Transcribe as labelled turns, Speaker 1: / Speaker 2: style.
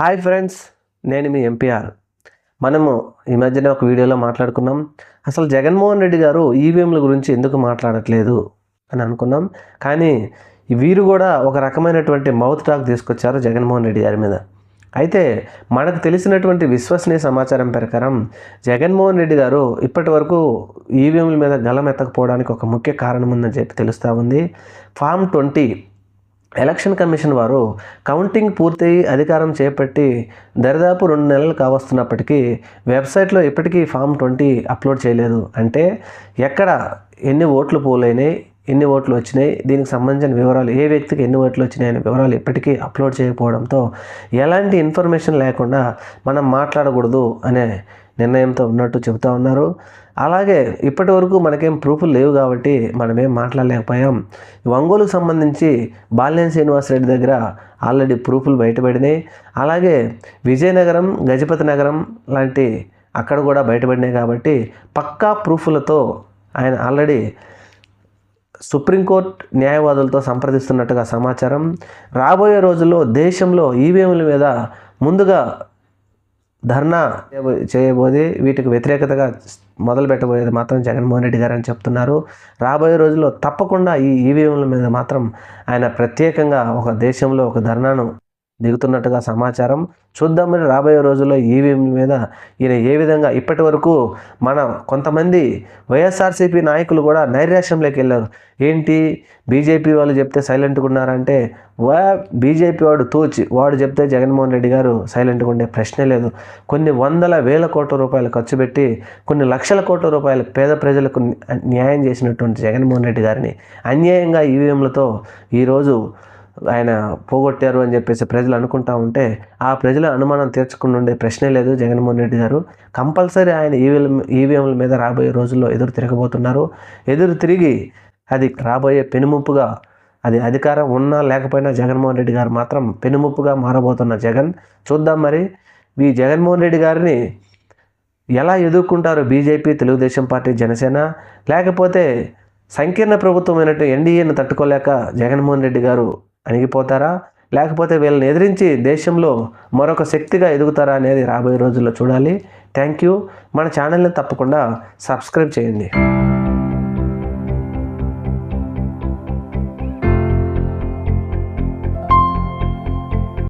Speaker 1: Hi friends నేను మీ MPR. మనము ఈ మధ్యన ఒక వీడియోలో మాట్లాడుకున్నాం. అసలు జగన్మోహన్ రెడ్డి గారు ఈవీఎంల గురించి ఎందుకు మాట్లాడట్లేదు అని అనుకున్నాం. కానీ వీరు కూడా ఒక రకమైనటువంటి మౌత్ టాక్ తీసుకొచ్చారు జగన్మోహన్ రెడ్డి గారి మీద. అయితే మనకు తెలిసినటువంటి విశ్వసనీయ సమాచారం ప్రకారం జగన్మోహన్ రెడ్డి గారు ఇప్పటి వరకు ఈవీఎంల మీద గలం ఎత్తకపోవడానికి ఒక ముఖ్య కారణం ఉందని చెప్పి తెలుస్తూ ఉంది. ఫామ్ ట్వంటీ ఎలక్షన్ కమిషన్ వారు కౌంటింగ్ పూర్తి అధికారం చేపట్టి దరిదాపు రెండు నెలలు కావస్తున్నప్పటికీ వెబ్సైట్లో ఇప్పటికీ ఫామ్ ట్వంటీ అప్లోడ్ చేయలేదు. అంటే ఎక్కడ ఎన్ని ఓట్లు పోలైనాయి ఎన్ని ఓట్లు వచ్చినాయి దీనికి సంబంధించిన వివరాలు ఏ వ్యక్తికి ఎన్ని ఓట్లు వచ్చినాయి అనే వివరాలు ఇప్పటికీ అప్లోడ్ చేయకపోవడంతో ఎలాంటి ఇన్ఫర్మేషన్ లేకుండా మనం మాట్లాడకూడదు అనే నిర్ణయంతో ఉన్నట్టు చెబుతూ ఉన్నారు. అలాగే ఇప్పటి వరకు మనకేం ప్రూఫ్లు లేవు కాబట్టి మనమేం మాట్లాడలేకపోయాం. ఒంగోలుకు సంబంధించి బాల్య శ్రీనివాస్ రెడ్డి దగ్గర ఆల్రెడీ ప్రూఫ్లు బయటపడినాయి. అలాగే విజయనగరం గజపతి నగరం లాంటి అక్కడ కూడా బయటపడినాయి కాబట్టి పక్కా ప్రూఫ్లతో ఆయన ఆల్రెడీ సుప్రీంకోర్టు న్యాయవాదులతో సంప్రదిస్తున్నట్టుగా సమాచారం. రాబోయే రోజుల్లో దేశంలో ఈవీఎంల మీద ముందుగా ధర్నా చేయబోది వీటికి వ్యతిరేకతగా మొదలు పెట్టబోయేది మాత్రం జగన్మోహన్ రెడ్డి గారు అని చెప్తున్నారు. రాబోయే రోజుల్లో తప్పకుండా ఈ ఈవీఎంల మీద మాత్రం ఆయన ప్రత్యేకంగా ఒక దేశంలో ఒక ధర్నాను దిగుతున్నట్టుగా సమాచారం చూద్దాం మరి రాబోయే రోజుల్లో ఈవీఎం మీద ఈయన ఏ విధంగా ఇప్పటి వరకు మన కొంతమంది వైఎస్ఆర్సీపీ నాయకులు కూడా నైరాశ్యంలోకి వెళ్ళారు. ఏంటి? బీజేపీ వాళ్ళు చెప్తే సైలెంట్గా ఉన్నారంటే వా బీజేపీ వాడు తోచి వాడు చెప్తే జగన్మోహన్ రెడ్డి గారు సైలెంట్గా ఉండే ప్రశ్నే లేదు. కొన్ని వందల వేల కోట్ల రూపాయలు ఖర్చు పెట్టి కొన్ని లక్షల కోట్ల రూపాయలు పేద ప్రజలకు న్యాయం చేసినటువంటి జగన్మోహన్ రెడ్డి గారిని అన్యాయంగా ఈవీఎంలతో ఈరోజు ఆయన పోగొట్టారు అని చెప్పేసి ప్రజలు అనుకుంటా ఉంటే ఆ ప్రజల అనుమానం తీర్చకుండా ఉండే ప్రశ్నే లేదు జగన్మోహన్ రెడ్డి గారు. కంపల్సరీ ఆయన ఈవీఎం ఈవీఎంల మీద రాబోయే రోజుల్లో ఎదురు తిరగబోతున్నారు. ఎదురు తిరిగి అది రాబోయే పెనుముప్పుగా అది అధికారం ఉన్నా లేకపోయినా జగన్మోహన్ రెడ్డి గారు మాత్రం పెనుముప్పుగా మారబోతున్న జగన్. చూద్దాం మరి ఈ జగన్మోహన్ రెడ్డి గారిని ఎలా ఎదుర్కొంటారు బీజేపీ తెలుగుదేశం పార్టీ జనసేన? లేకపోతే సంకీర్ణ ప్రభుత్వమైనట్టు ఎన్డీఏను తట్టుకోలేక జగన్మోహన్ రెడ్డి గారు అణిగిపోతారా? లేకపోతే వీళ్ళని ఎదిరించి దేశంలో మరొక శక్తిగా ఎదుగుతారా అనేది రాబోయే రోజుల్లో చూడాలి. Thank you. మన ఛానల్ని తప్పకుండా సబ్స్క్రైబ్ చేయండి.